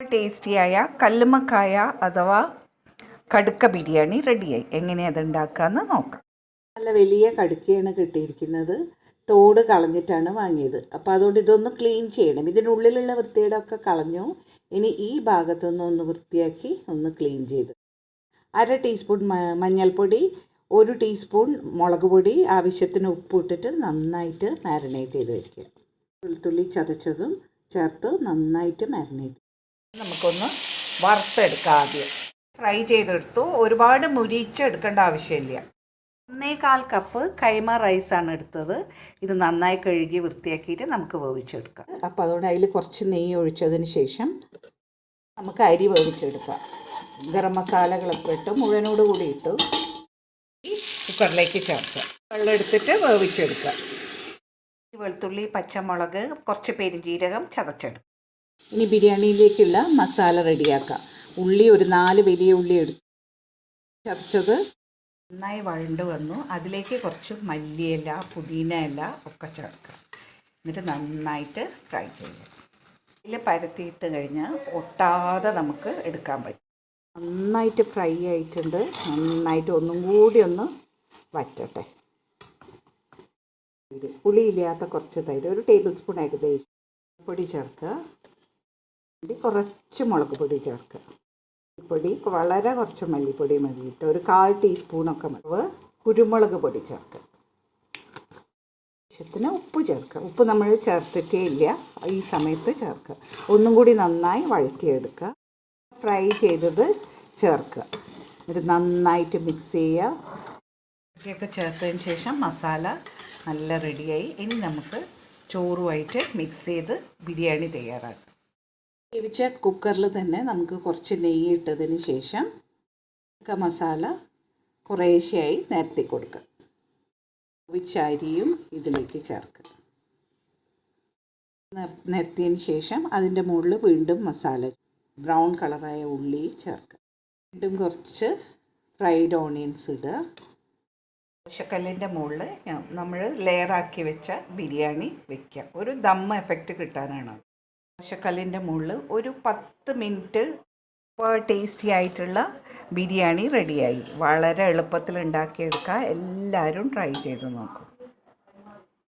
ടേസ്റ്റിയായ കല്ലുമക്കായ അഥവാ കടുക്ക ബിരിയാണി റെഡിയായി. എങ്ങനെ അത് ഉണ്ടാക്കാമെന്ന് നോക്കാം. നല്ല വലിയ കടുക്കയാണ് കിട്ടിയിരിക്കുന്നത്. തോട് കളഞ്ഞിട്ടാണ് വാങ്ങിയത്. അപ്പോൾ അതുകൊണ്ട് ഇതൊന്ന് ക്ലീൻ ചെയ്യണം. ഇതിനുള്ളിലുള്ള വൃത്തിയുടെയൊക്കെ കളഞ്ഞു. ഇനി ഈ ഭാഗത്തൊന്ന് ഒന്ന് വൃത്തിയാക്കി ഒന്ന് ക്ലീൻ ചെയ്ത്. അര ടീസ്പൂൺ മഞ്ഞൾപ്പൊടി ഒരു ടീസ്പൂൺ മുളക് പൊടി ആവശ്യത്തിന് ഉപ്പ് ഇട്ടിട്ട് നന്നായിട്ട് മാരിനേറ്റ് ചെയ്ത് വയ്ക്കുക വെളുത്തുള്ളി ചതച്ചതും ചേർത്ത് നന്നായിട്ട് മാരിനേറ്റ് നമുക്കൊന്ന് വറുത്തെടുക്കാം ആദ്യം. ഫ്രൈ ചെയ്തെടുത്തു. ഒരുപാട് മുരിച്ചെടുക്കേണ്ട ആവശ്യമില്ല. ഒന്നേകാൽ കപ്പ് കൈമ റൈസാണ് എടുത്തത്. ഇത് നന്നായി കഴുകി വൃത്തിയാക്കിയിട്ട് നമുക്ക് വേവിച്ചെടുക്കാം. അപ്പോൾ അതുകൊണ്ട് അതിൽ കുറച്ച് നെയ്യ് ഒഴിച്ചതിന് ശേഷം നമുക്ക് അരി വേവിച്ചെടുക്കാം. ഗരം മസാലകളൊക്കെ ഇട്ട് മുഴുവനോട് കൂടി ഇട്ട് കുക്കറിലേക്ക് ചേർക്കാം. വെള്ളം എടുത്തിട്ട് വേവിച്ചെടുക്കാം. വെളുത്തുള്ളി പച്ചമുളക് കുറച്ച് പെരിഞ്ജീരകം ചതച്ചെടുക്കുക ഇനി ബിരിയാണിയിലേക്കുള്ള മസാല റെഡിയാക്കാം. ഉള്ളി ഒരു നാല് വലിയ ഉള്ളി എടുത്തു ചതച്ചത് നന്നായി വഴണ്ട് വന്നു. അതിലേക്ക് കുറച്ച് മല്ലിയില പുതിന ഇല ഒക്കെ ചേർക്കുക എന്നിട്ട് നന്നായിട്ട് ഫ്രൈ ചെയ്യുക ഇതിൽ പരത്തിയിട്ട് കഴിഞ്ഞാൽ ഒട്ടാതെ നമുക്ക് എടുക്കാൻ പറ്റും. നന്നായിട്ട് ഫ്രൈ ആയിട്ടുണ്ട്. നന്നായിട്ട് ഒന്നും കൂടി ഒന്ന് വറ്റട്ടെ. പുളിയില്ലാത്ത കുറച്ച് തൈര് ഒരു ടേബിൾ സ്പൂൺ ഏകദേശം പൊടി ചേർക്കുക. ഇനി കുറച്ച് മുളക് പൊടി ചേർക്കുക. പൊടി വളരെ കുറച്ച് മല്ലിപ്പൊടി മതി കേട്ടോ. ഒരു കാൽ ടീസ്പൂണൊക്കെ മതി. കുരുമുളക് പൊടി ചേർക്കുക. ആവശ്യത്തിന് ഉപ്പ് ചേർക്കുക. ഉപ്പ് നമ്മൾ ചേർത്തിട്ടേ ഇല്ല ഈ സമയത്ത് ചേർക്കുക. ഒന്നും കൂടി നന്നായി വഴറ്റിയെടുക്കുക. ഫ്രൈ ചെയ്തത് ചേർക്കുക. എന്നിട്ട് നന്നായിട്ട് മിക്സ് ചെയ്യുക. ഇതൊക്കെ ചേർത്തതിന് ശേഷം മസാല നല്ല റെഡിയായി ഇനി നമുക്ക് ചോറുമായിട്ട് മിക്സ് ചെയ്ത് ബിരിയാണി തയ്യാറാക്കാം. വേവിച്ച കുക്കറിൽ തന്നെ നമുക്ക് കുറച്ച് നെയ്യ് ഇട്ടതിന് ശേഷം ഒക്കെ മസാല കുറേശ്ശെയായി നിരത്തി കൊടുക്കുക. വേവിച്ച അരിയും ഇതിലേക്ക് ചേർക്കുക. നിരത്തിയതിന് ശേഷം അതിന്റെ മുകളിൽ വീണ്ടും മസാല ബ്രൗൺ കളറായ ഉള്ളി ചേർക്കുക. വീണ്ടും കുറച്ച് ഫ്രൈഡ് ഓണിയൻസ് ഇടുക. ദോശക്കല്ലിന്റെ മുകളിൽ നമ്മൾ ലെയറാക്കി വെച്ച ബിരിയാണി വെക്കുക. ഒരു ദം എഫക്റ്റ് കിട്ടാനാണ് ദോശക്കല്ലിന്റെ മുകളിൽ ഒരു പത്ത് മിനിറ്റ് ടേസ്റ്റി ആയിട്ടുള്ള ബിരിയാണി റെഡിയായി വളരെ എളുപ്പത്തിൽ ഉണ്ടാക്കിയെടുക്കുക. എല്ലാവരും ട്രൈ ചെയ്ത് നോക്കും.